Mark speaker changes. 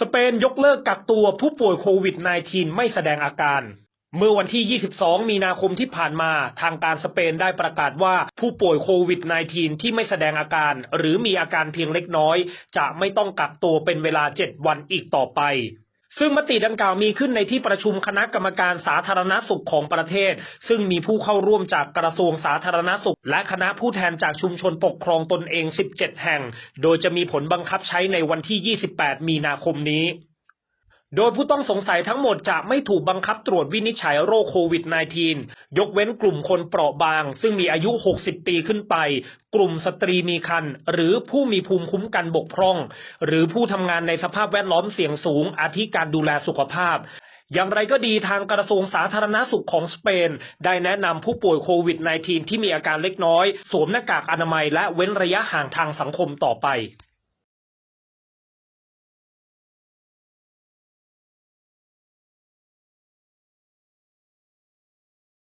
Speaker 1: สเปนยกเลิกกักตัวผู้ป่วยโควิด -19 ไม่แสดงอาการ เมื่อวันที่ 22 มีนาคมที่ผ่านมา ทางการสเปนได้ประกาศว่าผู้ป่วยโควิด -19 ที่ไม่แสดงอาการ หรือมีอาการเพียงเล็กน้อย จะไม่ต้องกักตัวเป็นเวลา 7 วันอีกต่อไป ซึ่งมติดังกล่าวมีขึ้นในที่ประชุมคณะกรรมการสาธารณสุขของประเทศ ซึ่งมีผู้เข้าร่วมจากกระทรวงสาธารณสุข และคณะผู้แทนจากชุมชนปกครองตนเอง 17 แห่ง โดยจะมีผลบังคับใช้ในวันที่ 28 มีนาคมนี้ โดยผู้ต้องสงสัยทั้งหมดจะไม่ถูกบังคับตรวจวินิจฉัยโรคโควิด -19 ยกเว้นกลุ่มคนเปราะบาง ซึ่งมีอายุ 60 ปีขึ้นไป กลุ่มสตรีมีครรภ์หรือผู้มีภูมิคุ้มกันบกพร่อง หรือผู้ทำงานในสภาพแวดล้อมเสี่ยงสูง อาทิการดูแลสุขภาพอย่างไรก็ดีทางกระทรวงสาธารณสุขของสเปน ได้แนะนำผู้ป่วยโควิด -19 ที่มีอาการเล็กน้อย สวมหน้ากากอนามัยและเว้นระยะห่างทางสังคมต่อไป